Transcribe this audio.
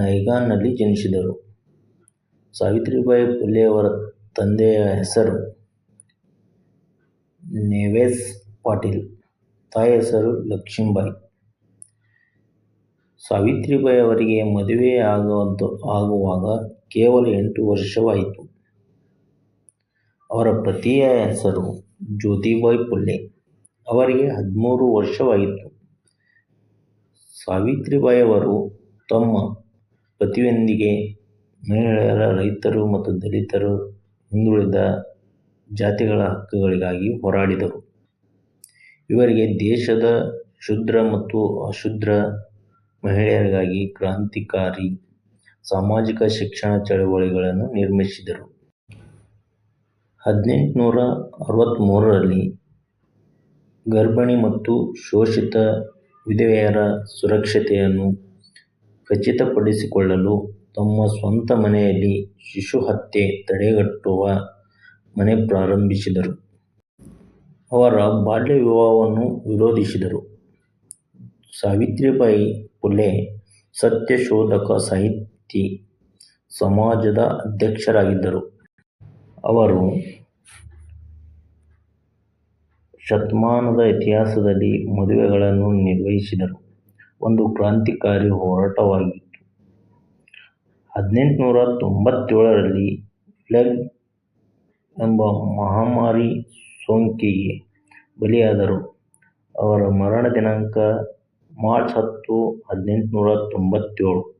ನೈಗಾನ್ನಲ್ಲಿ ಜನಿಸಿದರು. ಸಾವಿತ್ರಿಬಾಯಿ ಫುಲೆಯವರ ತಂದೆಯ ಹೆಸರು ನೇವೇಸ್ ಪಾಟೀಲ್, ತಾಯಿ ಹೆಸರು ಲಕ್ಷ್ಮೀಬಾಯಿ. ಸಾವಿತ್ರಿಬಾಯಿ ಅವರಿಗೆ ಮದುವೆ ಆಗುವಾಗ ಕೇವಲ ಎಂಟು ವರ್ಷವಾಯಿತು. ಅವರ ಪತಿಯ ಹೆಸರು ಜ್ಯೋತಿಬಾಯಿ ಪುಲ್ಲೆ ಅವರಿಗೆ ಹದಿಮೂರು ವರ್ಷವಾಗಿತ್ತು. ಸಾವಿತ್ರಿಬಾಯಿಯವರು ತಮ್ಮ ಪತಿಯೊಂದಿಗೆ ಮಹಿಳೆಯರ, ರೈತರು ಮತ್ತು ದಲಿತರು, ಹಿಂದುಳಿದ ಜಾತಿಗಳ ಹಕ್ಕುಗಳಿಗಾಗಿ ಹೋರಾಡಿದರು. ಇವರಿಗೆ ದೇಶದ ಶೂದ್ರ ಮತ್ತು ಅಶುದ್ರ ಮಹಿಳೆಯರಿಗಾಗಿ ಕ್ರಾಂತಿಕಾರಿ ಸಾಮಾಜಿಕ ಶಿಕ್ಷಣ ಚಳವಳಿಗಳನ್ನು ನಿರ್ಮಿಸಿದರು. ಹದಿನೆಂಟುನೂರ ಅರವತ್ತ್ಮೂರರಲ್ಲಿ ಗರ್ಭಿಣಿ ಮತ್ತು ಶೋಷಿತ ವಿಧವೆಯರ ಸುರಕ್ಷತೆಯನ್ನು ಖಚಿತಪಡಿಸಿಕೊಳ್ಳಲು ತಮ್ಮ ಸ್ವಂತ ಮನೆಯಲ್ಲಿ ಶಿಶು ಹತ್ಯೆ ತಡೆಗಟ್ಟುವ ಮನೆ ಪ್ರಾರಂಭಿಸಿದರು. ಅವರ ಬಾಲ್ಯ ವಿವಾಹವನ್ನು ವಿರೋಧಿಸಿದರು. ಸಾವಿತ್ರಿಬಾಯಿ ಫುಲೆ ಸತ್ಯಶೋಧಕ ಸಾಹಿತಿ, ಸಮಾಜದ ಅಧ್ಯಕ್ಷರಾಗಿದ್ದರು. ಅವರು ಶತಮಾನದ ಇತಿಹಾಸದಲ್ಲಿ ಮದುವೆಗಳನ್ನು ನಿರ್ವಹಿಸಿದ ಒಂದು ಕ್ರಾಂತಿಕಾರಿ ಹೋರಾಟವಾಗಿತ್ತು. ಹದಿನೆಂಟುನೂರ ತೊಂಬತ್ತೇಳರಲ್ಲಿ ಪ್ಲೇಗ್ ಎಂಬ ಮಹಾಮಾರಿ ಸೋಂಕಿಗೆ ಬಲಿಯಾದರು. ಅವರ ಮರಣ ದಿನಾಂಕ ಮಾರ್ಚ್ ಹತ್ತು, ಹದಿನೆಂಟುನೂರ ತೊಂಬತ್ತೇಳು.